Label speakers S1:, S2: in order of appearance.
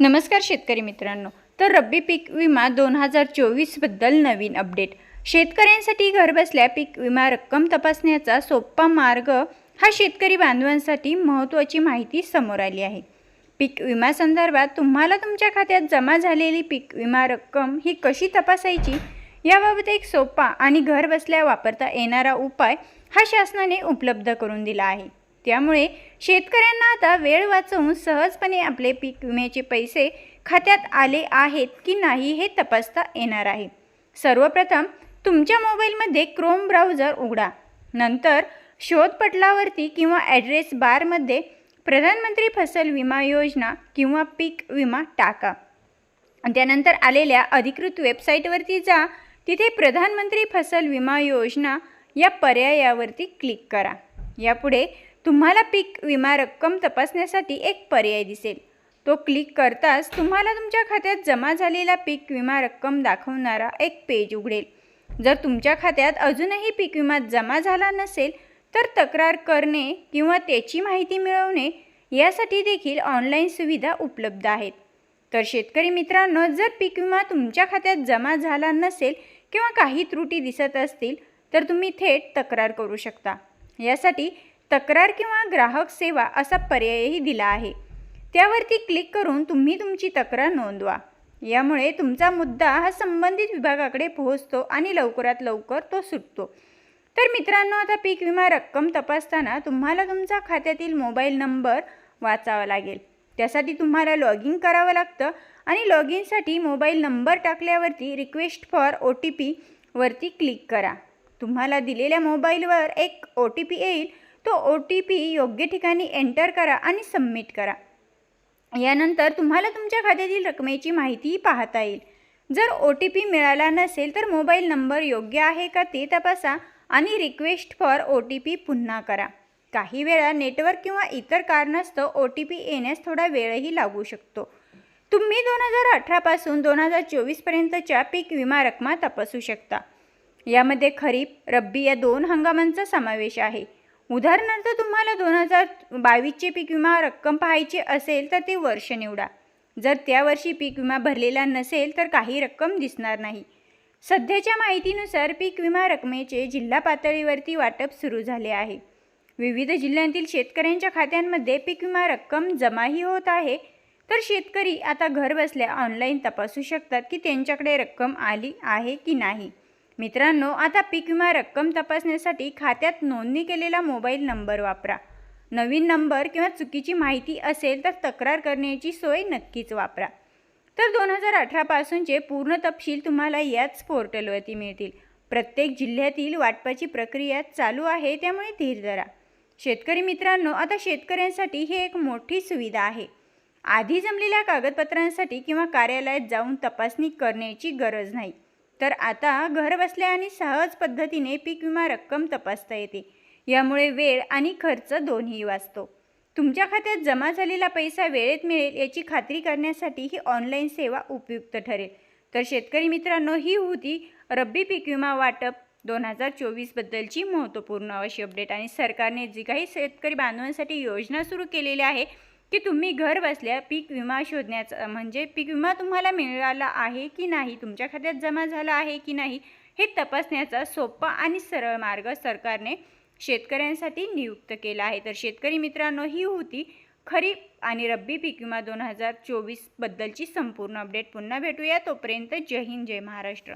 S1: नमस्कार शेतकरी मित्रांनो. तर रब्बी पीक विमा दोन हजार चोवीसबद्दल नवीन अपडेट शेतकऱ्यांसाठी घरबसल्या पीक विमा रक्कम तपासण्याचा सोपा मार्ग हा शेतकरी बांधवांसाठी महत्त्वाची माहिती समोर आली आहे. पीक विमा संदर्भात तुम्हाला तुमच्या खात्यात जमा झालेली पीक विमा रक्कम ही कशी तपासायची याबाबत एक सोपा आणि घरबसल्या वापरता येणारा उपाय हा शासनाने उपलब्ध करून दिला आहे. त्यामुळे शेतकऱ्यांना आता वेळ वाचवून सहजपणे आपले पीक विम्याचे पैसे खात्यात आले आहेत की नाही हे तपासता येणार आहे. सर्वप्रथम तुमच्या मोबाईलमध्ये क्रोम ब्राउझर उघडा. नंतर शोध पटलावरती किंवा ॲड्रेस बारमध्ये प्रधानमंत्री फसल विमा योजना किंवा पीक विमा टाका. त्यानंतर आलेल्या अधिकृत वेबसाईटवरती जा. तिथे प्रधानमंत्री फसल विमा योजना या पर्यायावरती क्लिक करा. यापुढे तुम्हाला पीक विमा रक्कम तपासण्यासाठी एक पर्याय दिसेल. तो क्लिक करताच तुम्हाला तुमच्या खात्यात जमा झालेला पीक विमा रक्कम दाखवणारा एक पेज उघडेल. जर तुमच्या खात्यात अजूनही पीक विमा जमा झाला नसेल तर तक्रार करणे किंवा त्याची माहिती मिळवणे यासाठी देखील ऑनलाईन सुविधा उपलब्ध आहेत. तर शेतकरी मित्रांनो जर पीक विमा तुमच्या खात्यात जमा झाला नसेल किंवा काही त्रुटी दिसत असतील तर तुम्ही थेट तक्रार करू शकता. यासाठी तक्रार किंवा ग्राहक सेवा असा पर्यायही दिला आहे. त्यावरती क्लिक करून तुम्ही तुमची तक्रार नोंदवा. यामुळे तुमचा मुद्दा हा संबंधित विभागाकडे पोहोचतो आणि लवकरात लवकर तो सुटतो. तर मित्रांनो आता पीक विमा रक्कम तपासताना तुम्हाला तुमचा खात्यातील मोबाईल नंबर वाचावा लागेल. त्यासाठी तुम्हाला लॉग इन करावं लागतं आणि लॉग इनसाठी mobile number टाकल्यावरती request for O T P वरती क्लिक करा. तुम्हाला दिलेल्या मोबाईलवर एक ओ टी पी येईल तो ओ टी पी योग्य ठिकाणी एंटर करा आणि सबमिट करा. यानंतर तुम्हाला तुमच्या खात्यातील रकमेची माहितीही पाहता येईल. जर ओ टी पी मिळाला नसेल तर मोबाईल नंबर योग्य आहे का ते तपासा आणि request for O T P पुन्हा करा. काही वेळा नेटवर्क किंवा इतर कारणास्तव ओ टी पी येण्यास थोडा वेळही लागू शकतो. तुम्ही दोन हजार अठरापासून दोन हजार चोवीसपर्यंतच्या पीक विमा रकमा तपासू शकता. यामध्ये खरीप रब्बी या दोन हंगामांचा समावेश आहे. उदाहरणार्थ तुम्हाला दोन हजार बावीसचे पीक विमा रक्कम पाहायची असेल तर ते वर्ष निवडा. जर त्या वर्षी पीक विमा भरलेला नसेल तर काही रक्कम दिसणार नाही. सध्याच्या माहितीनुसार पीक विमा रकमेचे जिल्हा पातळीवरती वाटप सुरू झाले आहे. विविध जिल्ह्यांतील शेतकऱ्यांच्या खात्यांमध्ये पीक विमा रक्कम जमाही होत आहे. तर शेतकरी आता घरबसल्या ऑनलाईन तपासू शकतात की त्यांच्याकडे रक्कम आली आहे की नाही. मित्रांनो आता पीक विमा रक्कम तपासण्यासाठी खात्यात नोंदणी केलेला मोबाईल नंबर वापरा. नवीन नंबर किंवा चुकीची माहिती असेल तर तक्रार करण्याची सोय नक्कीच वापरा. तर दोन हजार अठरापासूनचे पूर्ण तपशील तुम्हाला याच पोर्टलवरती मिळतील. प्रत्येक जिल्ह्यातील वाटपाची प्रक्रिया चालू आहे त्यामुळे धीर धरा. शेतकरी मित्रांनो आता शेतकऱ्यांसाठी ही एक मोठी सुविधा आहे. आधी जमलेल्या कागदपत्रांसाठी किंवा कार्यालयात जाऊन तपासणी करण्याची गरज नाही. तर आता घरबसल्या आणि सहज पद्धतीने पीक विमा रक्कम तपासता येते. यामुळे वेळ आणि खर्च दोन्ही वाचतो. तुमच्या खात्यात जमा झालेला पैसा वेळेत मिळेल याची खात्री करण्यासाठी ही ऑनलाईन सेवा उपयुक्त ठरेल. तर शेतकरी मित्रांनो ही होती रब्बी पीक विमा वाटप दोन हजार चोवीसबद्दलची महत्त्वपूर्ण अशी अपडेट आणि सरकारने जी काही शेतकरी बांधवांसाठी योजना सुरू केलेली आहे की तुम्ही घर बसल्या पीक विमा शोधण्याचा म्हणजे पीक विमा तुम्हाला मिळाला आहे की नाही तुमच्या खात्यात जमा झाला आहे की नाही हे तपासण्याचा सोपा आणि सरळ मार्ग सरकारने शेतकऱ्यांसाठी नियुक्त केला आहे. तर शेतकरी मित्रांनो ही होती खरीप आणि रब्बी पीक विमा दोन हजार चोवीसबद्दलची संपूर्ण अपडेट. पुन्हा भेटूया. तोपर्यंत जय हिंद जय महाराष्ट्र.